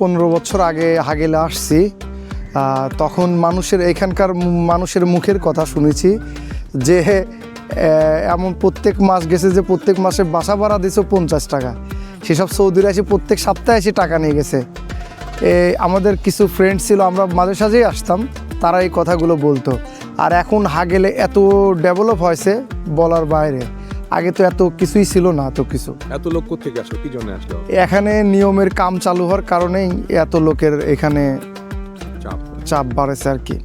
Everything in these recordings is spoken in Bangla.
পনেরো বছর আগে হাগেলে আসছি তখন মানুষের এখানকার মানুষের মুখের কথা শুনেছি যে এমন প্রত্যেক মাস গেছে যে প্রত্যেক মাসে বাসা ভাড়া দিয়েছে পঞ্চাশ টাকা। সেসব সৌদিরা এসে প্রত্যেক সপ্তাহে এসে টাকা নিয়ে গেছে। এ, আমাদের কিছু ফ্রেন্ড ছিল আমরা মাঝে সাঝেই আসতাম তারা এই কথাগুলো বলতো। আর এখন হাগেলে এত ডেভেলপ হয়েছে বলার বাইরে। আগে তো এত কিছুই ছিল না এত কিছু। এত লোক থেকে আসলো? কি জন্য আসলো? এখানে নিয়মের কাম চালু হওয়ার কারণেই এত লোকের এখানে চাপ। চাপ বাড়েছে আর কি।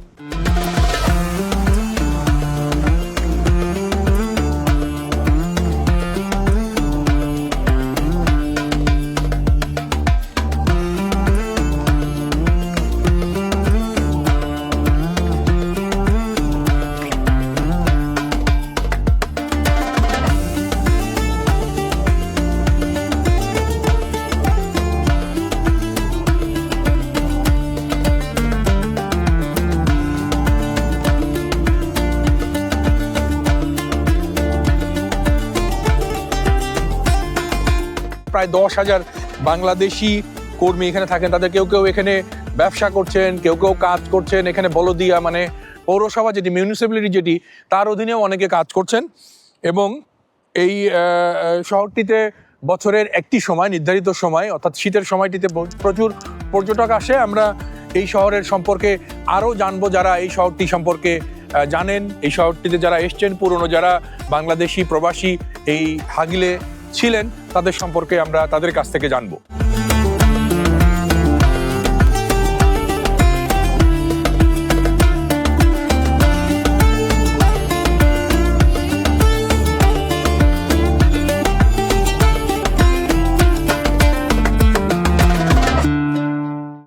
প্রায় দশ হাজার বাংলাদেশি কর্মী এখানে থাকেন। তাদের কেউ কেউ এখানে ব্যবসা করছেন, কেউ কেউ কাজ করছেন। এখানে বলদিয়া মানে পৌরসভা যেটি মিউনিসিপ্যালিটি যেটি, তার অধীনেও অনেকে কাজ করছেন এবং এই শহরটিতে বছরের একটি সময়, নির্ধারিত সময়, অর্থাৎ শীতের সময়টিতে প্রচুর পর্যটক আসে। আমরা এই শহরের সম্পর্কে আরও জানব যারা এই শহরটি সম্পর্কে জানেন। এই শহরটিতে যারা এসছেন, পুরনো যারা বাংলাদেশি প্রবাসী, এই হাগিলে ছিলেন তাদের সম্পর্কে আমরা তাদের কাছ থেকে জানব।